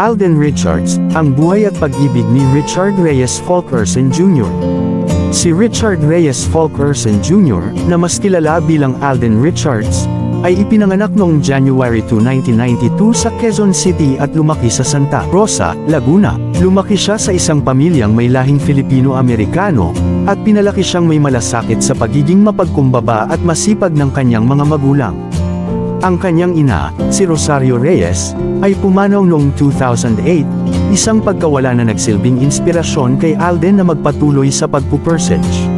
Alden Richards, Ang Buhay at Pag-ibig ni Richard Reyes Fulkerson Jr. Si Richard Reyes Fulkerson Jr., na mas kilala bilang Alden Richards, ay ipinanganak noong January 2, 1992 sa Quezon City at lumaki sa Santa Rosa, Laguna. Lumaki siya sa isang pamilyang may lahing Filipino-Amerikano, at pinalaki siyang may malasakit sa pagiging mapagkumbaba at masipag ng kanyang mga magulang. Ang kanyang ina, si Rosario Reyes, ay pumanaw noong 2008, isang pagkawala na nagsilbing inspirasyon kay Alden na magpatuloy sa pagpupursage.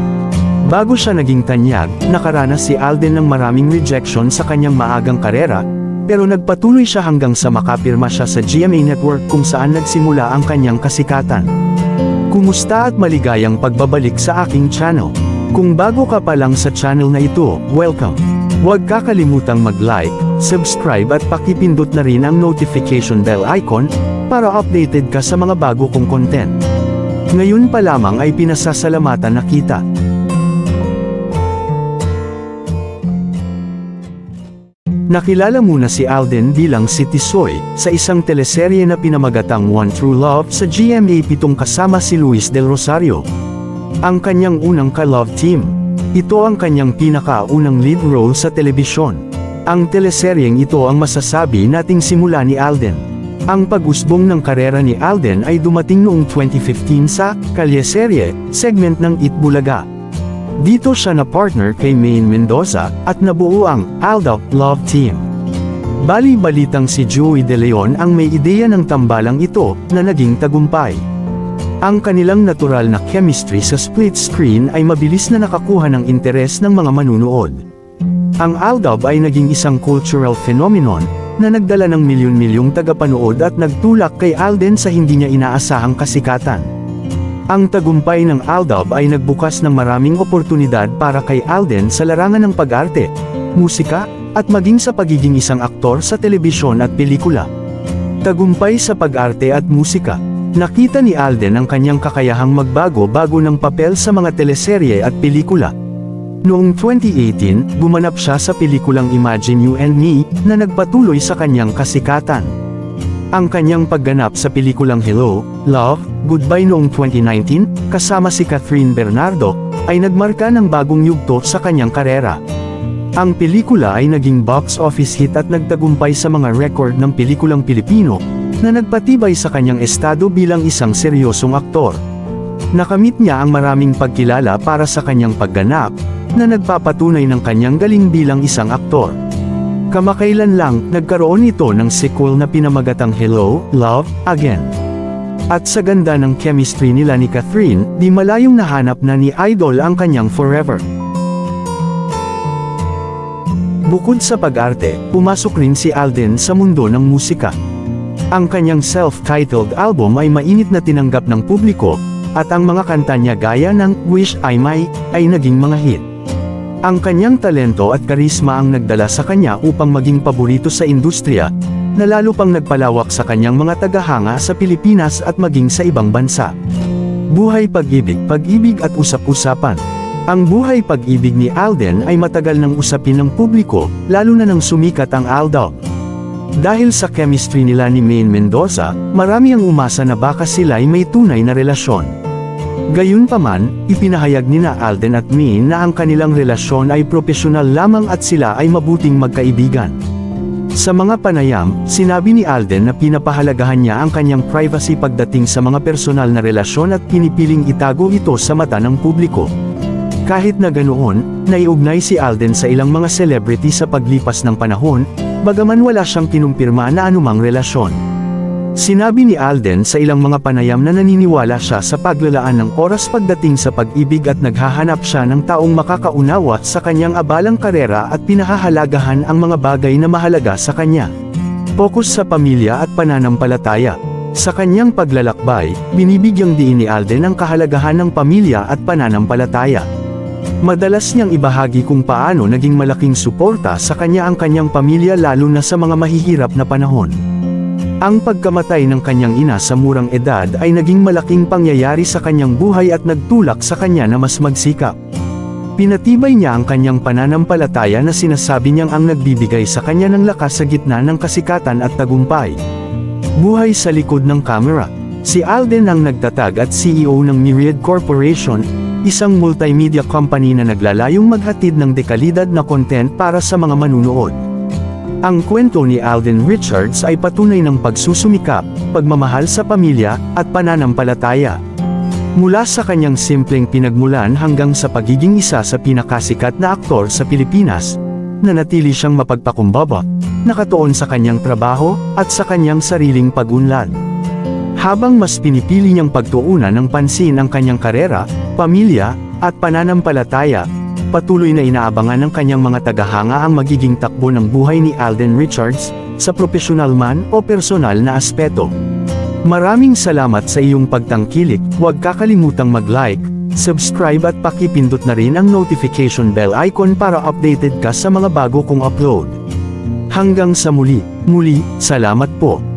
Bago siya naging tanyag, nakaranas si Alden ng maraming rejection sa kanyang maagang karera, pero nagpatuloy siya hanggang sa makapirma siya sa GMA Network kung saan nagsimula ang kanyang kasikatan. Kumusta at maligayang pagbabalik sa aking channel. Kung bago ka pa lang sa channel na ito, welcome. Huwag kakalimutang mag-like, subscribe at pakipindot na rin ang notification bell icon, para updated ka sa mga bago kong content. Ngayon pa lamang ay pinasasalamatan na kita. Nakilala muna si Alden bilang si Tisoy, sa isang teleserye na pinamagatang One True Love sa GMA pitong kasama si Luis Del Rosario. Ang kanyang unang ka-love team. Ito ang kanyang pinakaunang lead role sa telebisyon. Ang teleseryeng ito ang masasabi nating simula ni Alden. Ang pag-usbong ng karera ni Alden ay dumating noong 2015 sa Kalyeserye, segment ng Itbulaga. Dito siya na partner kay Maine Mendoza, at nabuo ang Aldo Love Team. Bali-balitang si Joey De Leon ang may ideya ng tambalang ito, na naging tagumpay. Ang kanilang natural na chemistry sa split screen ay mabilis na nakakuha ng interes ng mga manunood. Ang Aldab ay naging isang cultural phenomenon, na nagdala ng milyon-milyong tagapanood at nagtulak kay Alden sa hindi niya inaasahang kasikatan. Ang tagumpay ng Aldab ay nagbukas ng maraming oportunidad para kay Alden sa larangan ng pag-arte, musika, at maging sa pagiging isang aktor sa telebisyon at pelikula. Tagumpay sa pag-arte at musika. Nakita ni Alden ang kanyang kakayahang magbago-bago ng papel sa mga teleserye at pelikula. Noong 2018, gumanap siya sa pelikulang Imagine You and Me, na nagpatuloy sa kanyang kasikatan. Ang kanyang pagganap sa pelikulang Hello, Love, Goodbye noong 2019, kasama si Catherine Bernardo, ay nagmarka ng bagong yugto sa kanyang karera. Ang pelikula ay naging box office hit at nagtagumpay sa mga record ng pelikulang Pilipino, na nagpatibay sa kanyang estado bilang isang seryosong aktor. Nakamit niya ang maraming pagkilala para sa kanyang pagganap, na nagpapatunay ng kanyang galing bilang isang aktor. Kamakailan lang, nagkaroon ito ng sequel na pinamagatang Hello, Love, Again. At sa ganda ng chemistry nila ni Catherine, di malayong nahanap na ni Idol ang kanyang forever. Bukod sa pag-arte, pumasok rin si Alden sa mundo ng musika. Ang kanyang self-titled album ay mainit na tinanggap ng publiko, at ang mga kanta niya gaya ng Wish I May, ay naging mga hit. Ang kanyang talento at karisma ang nagdala sa kanya upang maging paborito sa industriya, na lalo pang nagpalawak sa kanyang mga tagahanga sa Pilipinas at maging sa ibang bansa. Buhay pag-ibig, pag-ibig at usap-usapan. Ang buhay pag-ibig ni Alden ay matagal ng usapin ng publiko, lalo na nang sumikat ang Aldab. Dahil sa chemistry nila ni Maine Mendoza, marami ang umasa na baka sila ay may tunay na relasyon. Gayunpaman, ipinahayag ni na Alden at Maine na ang kanilang relasyon ay propesyonal lamang at sila ay mabuting magkaibigan. Sa mga panayam, sinabi ni Alden na pinapahalagahan niya ang kanyang privacy pagdating sa mga personal na relasyon at pinipiling itago ito sa mata ng publiko. Kahit na ganoon, naiugnay si Alden sa ilang mga celebrity sa paglipas ng panahon, bagaman wala siyang kinumpirma na anumang relasyon. Sinabi ni Alden sa ilang mga panayam na naniniwala siya sa paglalaan ng oras pagdating sa pag-ibig at naghahanap siya ng taong makakaunawa sa kanyang abalang karera at pinahahalagahan ang mga bagay na mahalaga sa kanya. Focus sa pamilya at pananampalataya. Sa kanyang paglalakbay, binibigyang diin ni Alden ang kahalagahan ng pamilya at pananampalataya. Madalas niyang ibahagi kung paano naging malaking suporta sa kanya ang kanyang pamilya lalo na sa mga mahihirap na panahon. Ang pagkamatay ng kanyang ina sa murang edad ay naging malaking pangyayari sa kanyang buhay at nagtulak sa kanya na mas magsikap. Pinatibay niya ang kanyang pananampalataya na sinasabi niyang ang nagbibigay sa kanya ng lakas sa gitna ng kasikatan at tagumpay. Buhay sa likod ng camera. Si Alden ang nagtatag at CEO ng Myriad Corporation, isang multimedia company na naglalayong maghatid ng dekalidad na content para sa mga manunood. Ang kwento ni Alden Richards ay patunay ng pagsusumikap, pagmamahal sa pamilya, at pananampalataya. Mula sa kanyang simpleng pinagmulan hanggang sa pagiging isa sa pinakasikat na aktor sa Pilipinas, nanatili siyang mapagpakumbaba, nakatuon sa kanyang trabaho, at sa kanyang sariling pag-unlad. Habang mas pinipili niyang pagtuunan ng pansin ang kanyang karera, pamilya, at pananampalataya, patuloy na inaabangan ng kanyang mga tagahanga ang magiging takbo ng buhay ni Alden Richards, sa profesional man o personal na aspeto. Maraming salamat sa iyong pagtangkilik, huwag kakalimutang mag-like, subscribe at pakipindot na rin ang notification bell icon para updated ka sa mga bago kong upload. Hanggang sa muli, muli, salamat po.